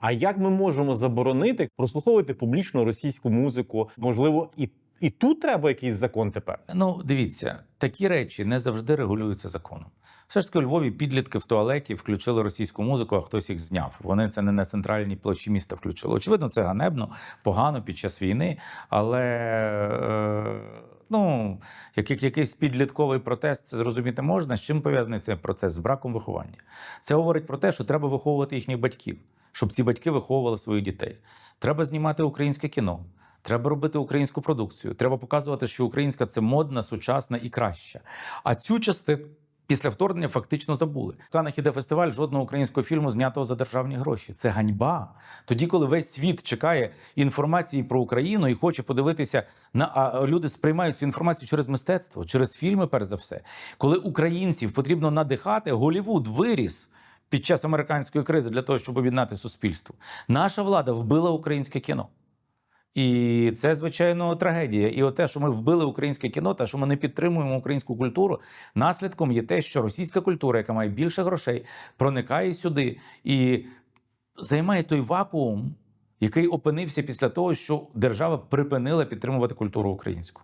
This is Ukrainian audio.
А як ми можемо заборонити прослуховувати публічно російську музику? Можливо, і, і тут треба якийсь закон тепер. Ну, дивіться, такі речі не завжди регулюються законом. Все ж таки, у Львові підлітки в туалеті включили російську музику, а хтось їх зняв. Вони це не на центральній площі міста включили. Очевидно, це ганебно, погано під час війни, але. Е- Ну, як, як якийсь підлітковий протест, це зрозуміти можна. З чим пов'язаний цей процес? З браком виховання. Це говорить про те, що треба виховувати їхніх батьків, щоб ці батьки виховували своїх дітей. Треба знімати українське кіно. Треба робити українську продукцію. Треба показувати, що українська це модна, сучасна і краща. А цю частину після вторгнення фактично забули. В Канах іде фестиваль жодного українського фільму знятого за державні гроші. Це ганьба. Тоді, коли весь світ чекає інформації про Україну і хоче подивитися на а люди сприймають цю інформацію через мистецтво, через фільми, перш за все. Коли українців потрібно надихати, Голівуд виріс. Під час американської кризи для того, щоб об'єднати суспільство, наша влада вбила українське кіно. І це, звичайно, трагедія. І от те, що ми вбили українське кіно, те, що ми не підтримуємо українську культуру, наслідком є те, що російська культура, яка має більше грошей, проникає сюди і займає той вакуум, який опинився після того, що держава припинила підтримувати культуру українську.